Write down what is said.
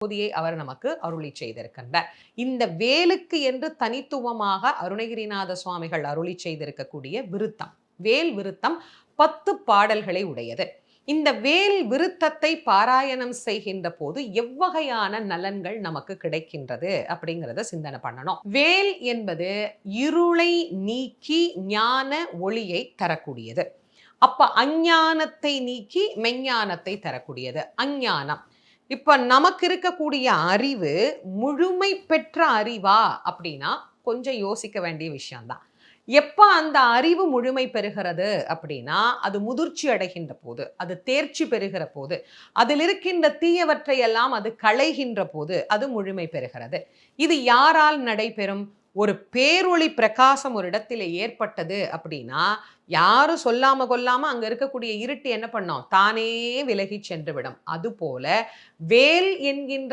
பகுதியை அவர் நமக்கு அருளி செய்திருக்கின்றார். இந்த வேலுக்கு என்று தனித்துவமாக அருணகிரிநாத சுவாமிகள் அருளி செய்திருக்கக்கூடிய விருத்தம். வேல் விருத்தம் பத்து பாடல்களை உடையது. இந்த வேல் விருத்தத்தை பாராயணம் செய்கின்ற போது எவ்வகையான நலன்கள் நமக்கு கிடைக்கின்றது அப்படிங்கிறத சிந்தனை பண்ணணும். வேல் என்பது இருளை நீக்கி ஞான ஒளியை தரக்கூடியது. அப்ப அஞ்ஞானத்தை நீக்கி மெஞ்ஞானத்தை தரக்கூடியது. அஞ்ஞானம். இப்ப நமக்கு இருக்கக்கூடிய அறிவு முழுமை பெற்ற அறிவா அப்படின்னா கொஞ்சம் யோசிக்க வேண்டிய விஷயம்தான். எப்ப அந்த அறிவு முழுமை பெறுகிறது அப்படின்னா அது முதிர்ச்சி அடைகின்ற போது அது தேர்ச்சி பெறுகிற போது அதில் இருக்கின்ற தீயவற்றையெல்லாம் அது களைகின்ற போது அது முழுமை பெறுகிறது. இது யாரால் நடைபெறும்? ஒரு பேரொளி பிரகாசம் ஒரு இடத்துல ஏற்பட்டது அப்படின்னா யாரும் சொல்லாம கொல்லாம அங்க இருக்கக்கூடிய இருட்டு என்ன பண்ணோம்? தானே விலகி சென்றுவிடும் அதுபோல வேல் என்கின்ற